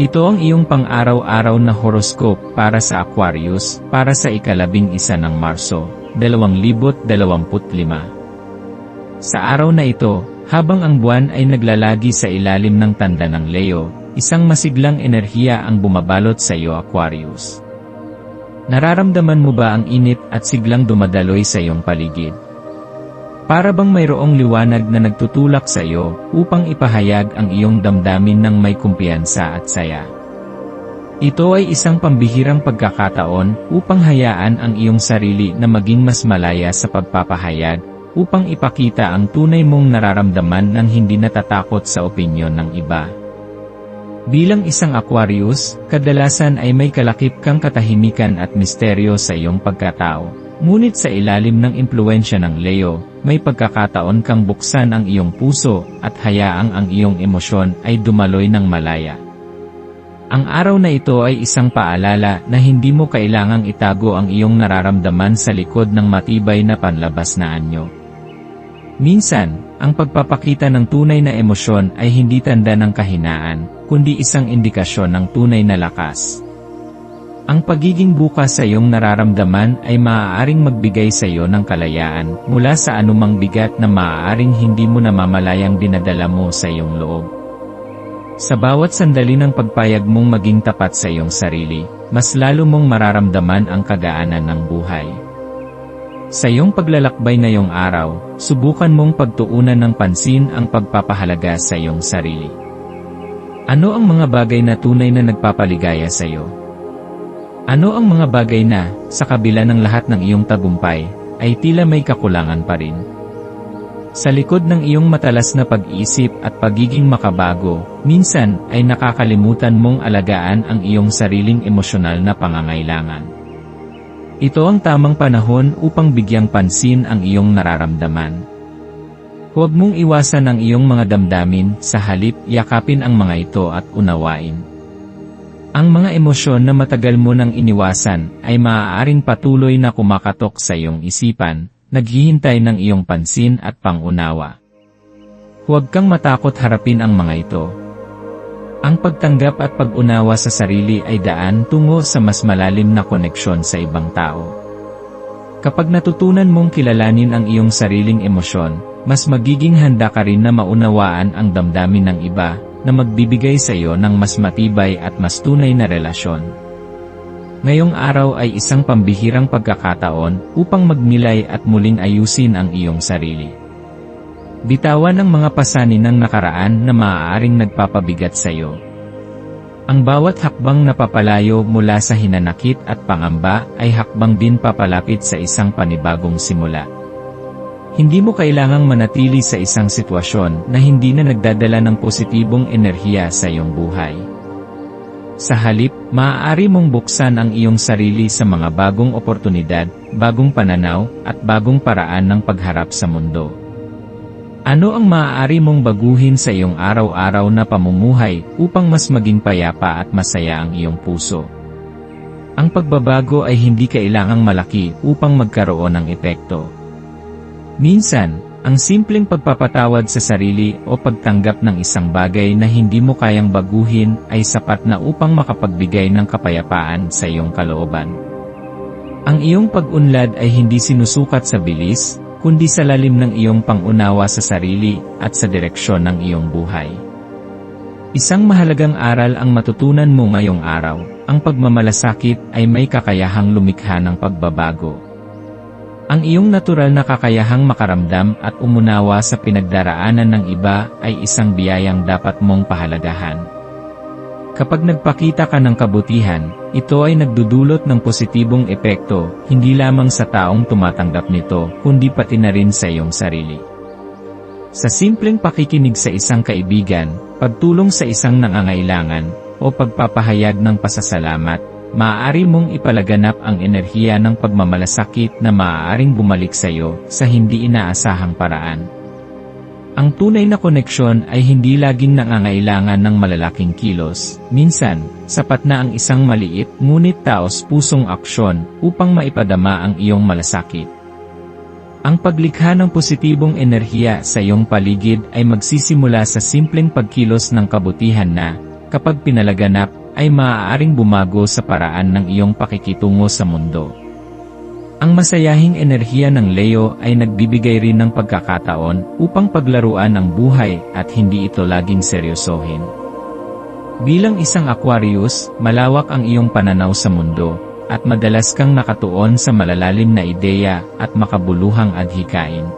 Ito ang iyong pang-araw-araw na horoscope para sa Aquarius, para sa ikalabing isa ng Marso, 2025. Sa araw na ito, habang ang buwan ay naglalagi sa ilalim ng tanda ng Leo, isang masiglang enerhiya ang bumabalot sa iyo Aquarius. Nararamdaman mo ba ang init at siglang dumadaloy sa iyong paligid? Para bang mayroong liwanag na nagtutulak sa iyo upang ipahayag ang iyong damdamin ng may kumpiyansa at saya. Ito ay isang pambihirang pagkakataon upang hayaan ang iyong sarili na maging mas malaya sa pagpapahayag upang ipakita ang tunay mong nararamdaman ng hindi natatakot sa opinyon ng iba. Bilang isang Aquarius, kadalasan ay may kalakip kang katahimikan at misteryo sa iyong pagkatao. Ngunit sa ilalim ng impluensya ng Leo, may pagkakataon kang buksan ang iyong puso at hayaang ang iyong emosyon ay dumaloy ng malaya. Ang araw na ito ay isang paalala na hindi mo kailangang itago ang iyong nararamdaman sa likod ng matibay na panlabas na anyo. Minsan, ang pagpapakita ng tunay na emosyon ay hindi tanda ng kahinaan, kundi isang indikasyon ng tunay na lakas. Ang pagiging bukas sa iyong nararamdaman ay maaaring magbigay sa iyo ng kalayaan mula sa anumang bigat na maaaring hindi mo namamalayang dinadala mo sa iyong loob. Sa bawat sandali ng pagpayag mong maging tapat sa iyong sarili, mas lalo mong mararamdaman ang kagaanan ng buhay. Sa iyong paglalakbay na iyong araw, subukan mong pagtuunan ng pansin ang pagpapahalaga sa iyong sarili. Ano ang mga bagay na tunay na nagpapaligaya sa iyo? Ano ang mga bagay na, sa kabila ng lahat ng iyong tagumpay, ay tila may kakulangan pa rin? Sa likod ng iyong matalas na pag-iisip at pagiging makabago, minsan ay nakakalimutan mong alagaan ang iyong sariling emosyonal na pangangailangan. Ito ang tamang panahon upang bigyang pansin ang iyong nararamdaman. Huwag mong iwasan ang iyong mga damdamin, sa halip yakapin ang mga ito at unawain. Ang mga emosyon na matagal mo nang iniwasan ay maaaring patuloy na kumakatok sa iyong isipan, naghihintay ng iyong pansin at pangunawa. Huwag kang matakot harapin ang mga ito. Ang pagtanggap at pag-unawa sa sarili ay daan tungo sa mas malalim na koneksyon sa ibang tao. Kapag natutunan mong kilalanin ang iyong sariling emosyon, mas magiging handa ka rin na maunawaan ang damdamin ng iba, na magbibigay sa iyo ng mas matibay at mas tunay na relasyon. Ngayong araw ay isang pambihirang pagkakataon upang magmilay at muling ayusin ang iyong sarili. Bitawan ang mga pasanin ng nakaraan na maaaring nagpapabigat sa iyo. Ang bawat hakbang na papalayo mula sa hinanakit at pangamba ay hakbang din papalapit sa isang panibagong simula. Hindi mo kailangang manatili sa isang sitwasyon na hindi na nagdadala ng positibong enerhiya sa iyong buhay. Sa halip, maaari mong buksan ang iyong sarili sa mga bagong oportunidad, bagong pananaw, at bagong paraan ng pagharap sa mundo. Ano ang maaari mong baguhin sa iyong araw-araw na pamumuhay upang mas maging payapa at masaya ang iyong puso? Ang pagbabago ay hindi kailangang malaki upang magkaroon ng epekto. Minsan, ang simpleng pagpapatawad sa sarili o pagtanggap ng isang bagay na hindi mo kayang baguhin ay sapat na upang makapagbigay ng kapayapaan sa iyong kalooban. Ang iyong pag-unlad ay hindi sinusukat sa bilis, kundi sa lalim ng iyong pangunawa sa sarili at sa direksyon ng iyong buhay. Isang mahalagang aral ang matutunan mo ngayong araw, ang pagmamalasakit ay may kakayahang lumikha ng pagbabago. Ang iyong natural na kakayahang makaramdam at umunawa sa pinagdaraanan ng iba ay isang biyayang dapat mong pahalagahan. Kapag nagpakita ka ng kabutihan, ito ay nagdudulot ng positibong epekto, hindi lamang sa taong tumatanggap nito, kundi pati na rin sa iyong sarili. Sa simpleng pakikinig sa isang kaibigan, pagtulong sa isang nangangailangan, o pagpapahayag ng pasasalamat, maaari mong ipalaganap ang enerhiya ng pagmamalasakit na maaaring bumalik sa iyo sa hindi inaasahang paraan. Ang tunay na koneksyon ay hindi laging nangangailangan ng malalaking kilos. Minsan, sapat na ang isang maliit ngunit taos pusong aksyon upang maipadama ang iyong malasakit. Ang paglikha ng positibong enerhiya sa iyong paligid ay magsisimula sa simpleng pagkilos ng kabutihan na, kapag pinalaganap, ay maaaring bumago sa paraan ng iyong pakikitungo sa mundo. Ang masayahing enerhiya ng Leo ay nagbibigay rin ng pagkakataon upang paglaruan ang buhay at hindi ito laging seryosohin. Bilang isang Aquarius, malawak ang iyong pananaw sa mundo, at madalas kang nakatuon sa malalalim na ideya at makabuluhang adhikain.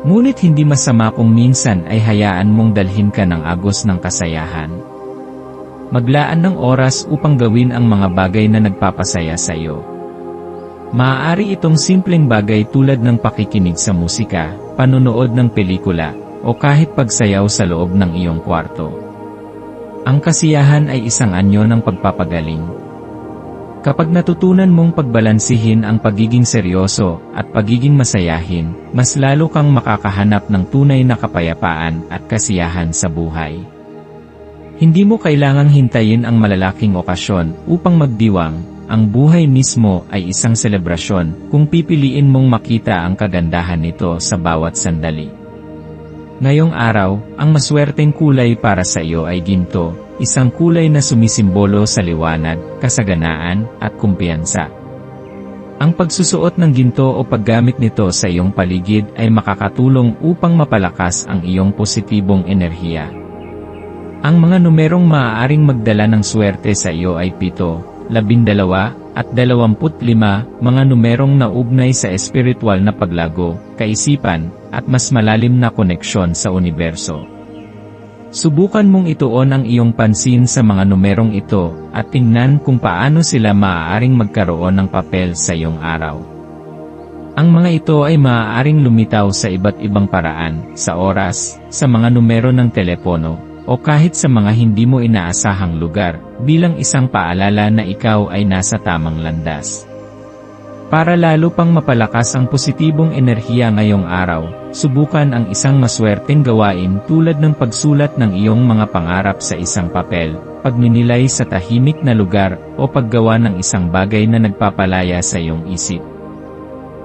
Ngunit hindi masama kung minsan ay hayaan mong dalhin ka ng agos ng kasayahan. Maglaan ng oras upang gawin ang mga bagay na nagpapasaya sa iyo. Maaari itong simpleng bagay tulad ng pakikinig sa musika, panonood ng pelikula, o kahit pagsayaw sa loob ng iyong kwarto. Ang kasiyahan ay isang anyo ng pagpapagaling. Kapag natutunan mong pagbalansihin ang pagiging seryoso at pagiging masayahin, mas lalo kang makakahanap ng tunay na kapayapaan at kasiyahan sa buhay. Hindi mo kailangang hintayin ang malalaking okasyon upang magdiwang, ang buhay mismo ay isang selebrasyon kung pipiliin mong makita ang kagandahan nito sa bawat sandali. Ngayong araw, ang maswerteng kulay para sa iyo ay ginto, isang kulay na sumisimbolo sa liwanag, kasaganaan, at kumpiyansa. Ang pagsusuot ng ginto o paggamit nito sa iyong paligid ay makakatulong upang mapalakas ang iyong positibong enerhiya. Ang mga numerong maaaring magdala ng swerte sa iyo ay 7, 12, at 25, mga numerong naugnay sa espiritual na paglago, kaisipan, at mas malalim na koneksyon sa universo. Subukan mong ituon ang iyong pansin sa mga numerong ito at tingnan kung paano sila maaaring magkaroon ng papel sa iyong araw. Ang mga ito ay maaaring lumitaw sa iba't ibang paraan, sa oras, sa mga numero ng telepono, o kahit sa mga hindi mo inaasahang lugar, bilang isang paalala na ikaw ay nasa tamang landas. Para lalo pang mapalakas ang positibong enerhiya ngayong araw, subukan ang isang maswerteng gawain tulad ng pagsulat ng iyong mga pangarap sa isang papel, pagninilay sa tahimik na lugar, o paggawa ng isang bagay na nagpapalaya sa iyong isip.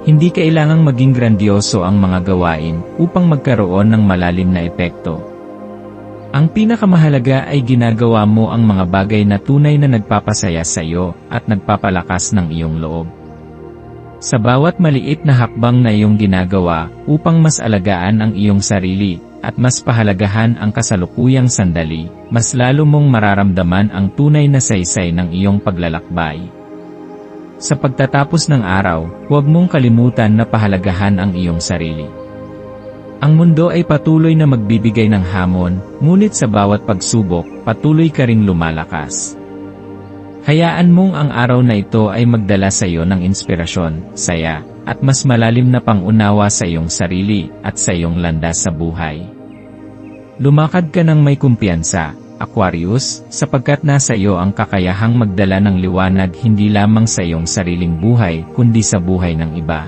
Hindi kailangang maging grandioso ang mga gawain upang magkaroon ng malalim na epekto. Ang pinakamahalaga ay ginagawa mo ang mga bagay na tunay na nagpapasaya sa iyo at nagpapalakas ng iyong loob. Sa bawat maliit na hakbang na iyong ginagawa upang mas alagaan ang iyong sarili at mas pahalagahan ang kasalukuyang sandali, mas lalo mong mararamdaman ang tunay na saysay ng iyong paglalakbay. Sa pagtatapos ng araw, huwag mong kalimutan na pahalagahan ang iyong sarili. Ang mundo ay patuloy na magbibigay ng hamon, ngunit sa bawat pagsubok, patuloy ka ring lumalakas. Hayaan mong ang araw na ito ay magdala sa iyo ng inspirasyon, saya, at mas malalim na pangunawa sa iyong sarili at sa iyong landas sa buhay. Lumakad ka ng may kumpiyansa, Aquarius, sapagkat nasa iyo ang kakayahang magdala ng liwanag hindi lamang sa iyong sariling buhay kundi sa buhay ng iba.